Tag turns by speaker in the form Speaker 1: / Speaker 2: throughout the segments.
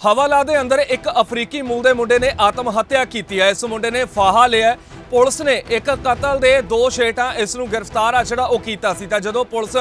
Speaker 1: ਹਵਾਲਾ ਦੇ ਅੰਦਰ ਇੱਕ ਅਫਰੀਕੀ ਮੂਲ ਦੇ ਮੁੰਡੇ ਨੇ ਆਤਮ ਹੱਤਿਆ ਕੀਤੀ ਹੈ। ਇਸ ਮੁੰਡੇ ਨੇ ਫਾਹਾ ਲਿਆ ਪੁਲਿਸ ਨੇ ਇੱਕ ਕਤਲ ਦੇ ਦੋਸ਼ ਹੇਠਾਂ ਇਸ ਨੂੰ ਗ੍ਰਿਫਤਾਰ ਆ, ਜਿਹੜਾ ਉਹ ਕੀਤਾ ਸੀ। ਤਾਂ ਜਦੋਂ ਪੁਲਿਸ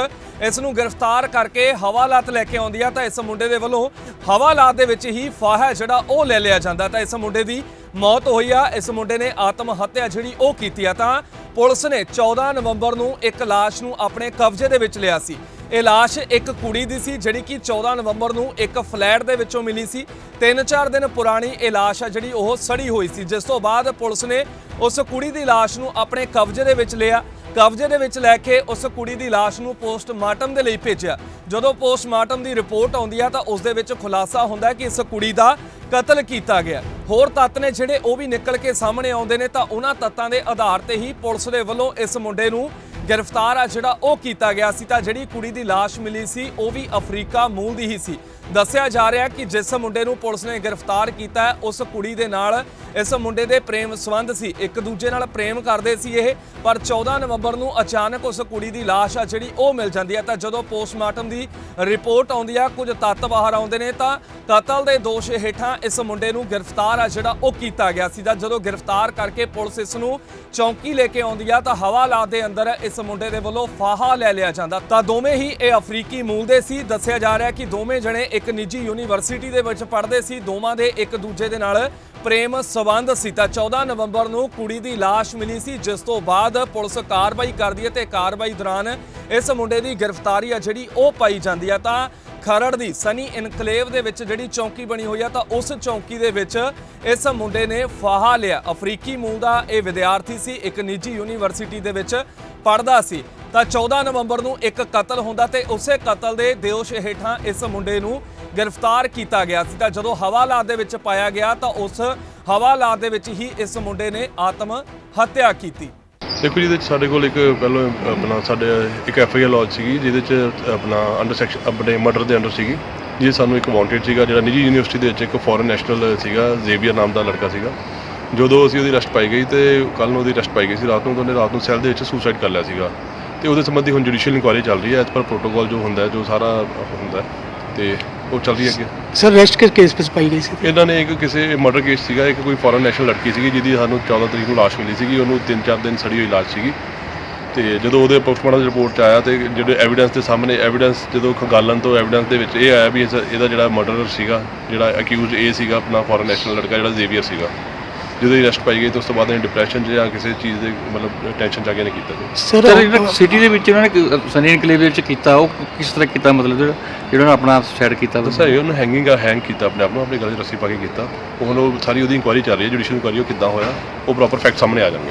Speaker 1: ਇਸ ਨੂੰ ਗ੍ਰਿਫਤਾਰ ਕਰਕੇ ਹਵਾਲਾਤ ਲੈ ਕੇ ਆਉਂਦੀ ਆ, ਤਾਂ ਇਸ ਮੁੰਡੇ ਦੇ ਵੱਲੋਂ ਹਵਾਲਾਤ ਦੇ ਵਿੱਚ ਹੀ ਫਾਹਾ ਜਿਹੜਾ ਉਹ ਲੈ ਲਿਆ ਜਾਂਦਾ। ਤਾਂ ਇਸ ਮੁੰਡੇ ਦੀ ਮੌਤ ਹੋਈ ਆ। ਇਸ ਮੁੰਡੇ ਨੇ ਆਤਮ ਹੱਤਿਆ ਜਿਹੜੀ ਉਹ ਕੀਤੀ ਆ। ਤਾਂ ਪੁਲਿਸ ਨੇ 14 ਨਵੰਬਰ ਨੂੰ ਇੱਕ ਲਾਸ਼ ਨੂੰ ਆਪਣੇ ਕਬਜ਼ੇ ਦੇ ਵਿੱਚ ਲਿਆ ਸੀ। ਇਹ ਲਾਸ਼ ਇੱਕ ਕੁੜੀ ਦੀ ਸੀ, ਜਿਹੜੀ ਕਿ 14 ਨਵੰਬਰ ਨੂੰ ਇੱਕ ਫਲੈਟ ਦੇ ਵਿੱਚੋਂ ਮਿਲੀ ਸੀ। 3-4 ਦਿਨ ਪੁਰਾਣੀ ਇਹ ਲਾਸ਼ ਆ ਜਿਹੜੀ ਉਹ ਸੜੀ ਹੋਈ ਸੀ। ਜਿਸ ਤੋਂ ਬਾਅਦ ਪੁਲਿਸ ਨੇ ਉਸ ਕੁੜੀ ਦੀ ਲਾਸ਼ ਨੂੰ ਆਪਣੇ ਕਬਜ਼ੇ ਦੇ ਵਿੱਚ ਲਿਆ। ਕਬਜ਼ੇ ਦੇ ਵਿੱਚ ਲੈ ਕੇ ਉਸ ਕੁੜੀ ਦੀ ਲਾਸ਼ ਨੂੰ ਪੋਸਟਮਾਰਟਮ ਦੇ ਲਈ ਭੇਜਿਆ। ਜਦੋਂ ਪੋਸਟਮਾਰਟਮ ਦੀ ਰਿਪੋਰਟ ਆਉਂਦੀ ਆ ਤਾਂ ਉਸ ਦੇ ਵਿੱਚ ਖੁਲਾਸਾ ਹੁੰਦਾ ਕਿ ਇਸ ਕੁੜੀ ਦਾ ਕਤਲ ਕੀਤਾ ਗਿਆ। ਹੋਰ ਤੱਤ ਨੇ ਜਿਹੜੇ ਉਹ ਵੀ ਨਿਕਲ ਕੇ ਸਾਹਮਣੇ ਆਉਂਦੇ ਨੇ ਤਾਂ ਉਹਨਾਂ ਤੱਤਾਂ ਦੇ ਆਧਾਰ ਤੇ ਹੀ ਪੁਲਿਸ ਦੇ ਵੱਲੋਂ ਇਸ ਮੁੰਡੇ ਨੂੰ ਗ੍ਰਿਫਤਾਰ ਆ ਜਿਹੜਾ ਉਹ ਕੀਤਾ ਗਿਆ ਸੀ ਤਾਂ ਜਿਹੜੀ ਕੁੜੀ ਦੀ ਲਾਸ਼ ਮਿਲੀ ਸੀ, ਉਹ ਵੀ ਅਫਰੀਕਾ ਮੂਲ ਦੀ ਹੀ ਸੀ। ਦੱਸਿਆ ਜਾ ਰਿਹਾ ਕਿ ਜਿਸ ਮੁੰਡੇ ਨੂੰ ਪੁਲਿਸ ਨੇ ਗ੍ਰਿਫਤਾਰ ਕੀਤਾ ਉਸ ਕੁੜੀ ਦੇ ਨਾਲ ਇਸ ਮੁੰਡੇ ਦੇ ਪ੍ਰੇਮ ਸੰਬੰਧ ਸੀ। ਇੱਕ ਦੂਜੇ ਨਾਲ ਪ੍ਰੇਮ ਕਰਦੇ ਸੀ ਇਹ, ਪਰ 14 ਨਵੰਬਰ ਨੂੰ ਅਚਾਨਕ ਉਸ ਕੁੜੀ ਦੀ ਲਾਸ਼ ਆ ਜਿਹੜੀ ਉਹ ਮਿਲ ਜਾਂਦੀ ਹੈ ਤਾਂ ਜਦੋਂ ਪੋਸਟਮਾਰਟਮ ਦੀ ਰਿਪੋਰਟ ਆਉਂਦੀ ਆ, ਕੁਝ ਤੱਤ ਬਾਹਰ ਆਉਂਦੇ ਨੇ, ਤਾਂ ਕਤਲ ਦੇ ਦੋਸ਼ ਹੇਠਾਂ ਇਸ ਮੁੰਡੇ ਨੂੰ ਗ੍ਰਿਫਤਾਰ ਆ ਜਿਹੜਾ ਉਹ ਕੀਤਾ ਗਿਆ ਸੀ। ਤਾਂ ਜਦੋਂ ਗ੍ਰਿਫਤਾਰ ਕਰਕੇ ਪੁਲਿਸ ਇਸ ਨੂੰ ਚੌਂਕੀ ਲੈ ਕੇ ਆਉਂਦੀ ਆ, ਤਾਂ ਹਵਾਲਾਤ ਦੇ ਅੰਦਰ ਇਸ ਮੁੰਡੇ ਦੇ ਵੱਲੋਂ ਫਾਹਾ ਲੈ ਲਿਆ ਜਾਂਦਾ। ਤਾਂ ਦੋਵੇਂ ਹੀ ਇਹ ਅਫਰੀਕੀ ਮੂਲ ਦੇ ਸੀ। ਦੱਸਿਆ ਜਾ ਰਿਹਾ ਕਿ ਦੋਵੇਂ ਜਣੇ ਇੱਕ ਨਿੱਜੀ ਯੂਨੀਵਰਸਿਟੀ ਦੇ ਵਿੱਚ ਪੜ੍ਹਦੇ ਸੀ। ਦੋਵਾਂ ਦੇ ਇੱਕ ਦੂਜੇ ਦੇ ਨਾਲ ਪ੍ਰੇਮ ਸਬੰਧ ਸੀ ਤਾਂ 14 ਨਵੰਬਰ ਨੂੰ ਕੁੜੀ ਦੀ ਲਾਸ਼ ਮਿਲੀ ਸੀ, ਜਿਸ ਤੋਂ ਬਾਅਦ ਪੁਲਿਸ ਕਾਰਵਾਈ ਕਰਦੀ ਹੈ ਤੇ ਕਾਰਵਾਈ ਦੌਰਾਨ ਇਸ ਮੁੰਡੇ ਦੀ ਗ੍ਰਿਫਤਾਰੀ ਆ ਜਿਹੜੀ ਉਹ ਪਾਈ ਜਾਂਦੀ ਆ। ਤਾਂ ਖਰੜ ਦੀ ਸਨੀ ਇਨਕਲੇਵ ਦੇ ਵਿੱਚ ਜਿਹੜੀ ਚੌਂਕੀ ਬਣੀ ਹੋਈ ਆ ਤਾਂ ਉਸ ਚੌਂਕੀ ਦੇ ਵਿੱਚ ਇਸ ਮੁੰਡੇ ਨੇ ਫਾਹਾ ਲਿਆ। ਅਫਰੀਕੀ ਮੂਲ ਦਾ ਇਹ ਵਿਦਿਆਰਥੀ ਸੀ, ਇੱਕ ਨਿੱਜੀ ਯੂਨੀਵਰਸਿਟੀ ਦੇ ਵਿੱਚ ਪੜ੍ਹਦਾ ਸੀ। ਤਾਂ 14 ਨਵੰਬਰ ਨੂੰ ਇੱਕ ਕਤਲ ਹੁੰਦਾ ਤੇ ਉਸੇ ਕਤਲ ਦੇ ਦੋਸ਼ ਹੇਠਾਂ ਇਸ ਮੁੰਡੇ ਨੂੰ ਗ੍ਰਿਫਤਾਰ ਕੀਤਾ ਗਿਆ ਸੀ। ਤਾਂ ਜਦੋਂ ਹਵਾਲਾਤ ਦੇ ਵਿੱਚ ਪਾਇਆ ਗਿਆ ਤਾਂ ਉਸ ਹਵਾਲਾਤ ਦੇ ਵਿੱਚ ਹੀ ਇਸ ਮੁੰਡੇ ਨੇ ਆਤਮ ਹੱਤਿਆ ਕੀਤੀ।
Speaker 2: ਦੇਖੋ ਜਿਹਦੇ ਚ ਸਾਡੇ ਕੋਲ ਇੱਕ ਪਹਿਲਾਂ ਆਪਣਾ ਸਾਡੇ ਇੱਕ ਐਫ ਆਈ ਆਰ ਲੌਜ ਸੀਗੀ ਜਿਹਦੇ ਚ ਆਪਣਾ ਅੰਡਰ ਸੈਕਸ਼ਨ ਆਪਣੇ ਮਰਡਰ ਦੇ ਅੰਡਰ ਸੀਗੀ। ਜਿਹਦੇ ਸਾਨੂੰ ਇੱਕ ਵਾਂਟਡ ਸੀਗਾ ਜਿਹੜਾ ਨਿੱਜੀ ਯੂਨੀਵਰਸਿਟੀ ਦੇ ਵਿੱਚ ਇੱਕ ਫੋਰਨ ਨੈਸ਼ਨਲ ਸੀਗਾ ਜ਼ੇਵੀਅਰ ਨਾਮ ਦਾ ਲੜਕਾ ਸੀਗਾ। ਜਦੋਂ ਅਸੀਂ ਉਹਦੀ ਅਰੈਸਟ ਪਾਈ ਗਈ ਤੇ ਕੱਲ ਨੂੰ ਉਹਦੀ ਅਰੈਸਟ ਪਾਈ ਗਈ ਸੀ ਰਾਤ ਨੂੰ ਉਹਨੇ ਰਾਤ ਨੂੰ ਸੈੱਲ ਦੇ ਵਿੱਚ ਸੁਸਾਈਡ ਕਰ ਲਿਆ ਸੀਗਾ। ਤੇ ਉਹਦੇ ਸੰਬੰਧੀ ਹੁਣ ਜੁਡੀਸ਼ੀਅਲ ਇਨਕੁਆਇਰੀ ਚੱਲ ਰਹੀ ਹੈ ਐਸ ਪਰ ਪ੍ਰੋਟੋਕਾਲ ਜੋ ਹੁੰਦਾ ਜੋ ਸਾਰਾ ਹੁੰਦਾ ਹੈ, ਤੇ ਉਹ ਚੱਲ ਰਹੀ ਹੈ ਅੱਗੇ।
Speaker 3: ਸਰ ਰੈਸਟ ਕਿਸ ਕੇਸ ਵਿੱਚ ਪਾਈ ਗਈ ਸੀ?
Speaker 2: ਇਹਨਾਂ ਨੇ ਇੱਕ ਕਿਸੇ ਮਰਡਰ ਕੇਸ ਸੀਗਾ ਇੱਕ ਕੋਈ ਫੋਰਨ ਨੈਸ਼ਨਲ ਲੜਕੀ ਸੀਗੀ ਜਿਹਦੀ ਸਾਨੂੰ 14 ਤਰੀਕ ਨੂੰ ਲਾਸ਼ ਮਿਲੀ ਸੀਗੀ ਉਹਨੂੰ 3-4 ਦਿਨ ਸੜੀ ਹੋਈ ਲਾਸ਼ ਸੀਗੀ। ਤੇ ਜਦੋਂ ਉਹਦੇ ਪੋਸਟਮਾਰਟਮ ਰਿਪੋਰਟ ਚ ਆਇਆ ਤੇ ਜਿਹੜੇ ਐਵੀਡੈਂਸ ਦੇ ਸਾਹਮਣੇ ਐਵੀਡੈਂਸ ਜਦੋਂ ਖੰਗਾਲਣ ਤੋਂ ਐਵੀਡੈਂਸ ਦੇ ਵਿੱਚ ਇਹ ਆਇਆ ਵੀ ਇਸ- ਇਹਦਾ ਜਿਹੜਾ ਮਰਡਰਰ ਸੀਗਾ ਜਿਹੜਾ ਅਕਿਊਜ਼ਡ ਇਹ ਸੀਗਾ ਆਪਣਾ ਫੋਰਨ ਨੈਸ਼ਨਲ ਲੜਕਾ ਜਿਹੜਾ ਜ਼ੇਵੀਅਰ ਸੀਗਾ। ਜਦੋਂ ਇਹ ਅਰੈਸਟ ਪਾਈ ਗਈ ਤਾਂ ਉਸ ਤੋਂ ਬਾਅਦ ਇਹ ਡਿਪਰੈਸ਼ਨ 'ਚ ਜਾਂ ਕਿਸੇ ਚੀਜ਼ ਦੇ ਮਤਲਬ ਟੈਨਸ਼ਨ 'ਚ ਆ ਕੇ ਨੇ ਕੀਤਾ। ਜੀ
Speaker 3: ਸਰ
Speaker 4: ਸਰ ਜਿਹੜਾ ਸਿਟੀ ਦੇ ਵਿੱਚ ਉਹਨਾਂ ਨੇ ਸਨੀ ਇਨਕਲੇਵ ਦੇ ਵਿੱਚ ਕੀਤਾ ਉਹ ਕਿਸ ਤਰ੍ਹਾਂ ਕੀਤਾ ਮਤਲਬ ਜਿਹੜਾ ਜਿਹੜਾ ਉਹਨਾਂ ਆਪਣਾ ਸੁਸਾਈਡ ਕੀਤਾ
Speaker 2: ਦੱਸਿਆ ਜੀ ਉਹਨੂੰ ਹੈਂਗਿੰਗ ਆ ਹੈਂਗ ਕੀਤਾ ਆਪਣੇ ਆਪ ਨੂੰ ਆਪਣੀ ਗਲੇ 'ਚ ਰੱਸੀ ਪਾ ਕੇ ਕੀਤਾ। ਉਹ ਹੁਣ ਉਹ ਸਾਰੀ ਉਹਦੀ ਇਨਕੁਆਇਰੀ ਚੱਲ ਰਹੀ ਹੈ ਜੁਡੀਸ਼ੀਅਲ ਇਨਕੁਆਇਰੀ ਉਹ ਕਿੱਦਾਂ ਹੋਇਆ ਉਹ ਪ੍ਰੋਪਰ ਫੈਕਟ ਸਾਹਮਣੇ ਆ ਜਾਣਗੇ।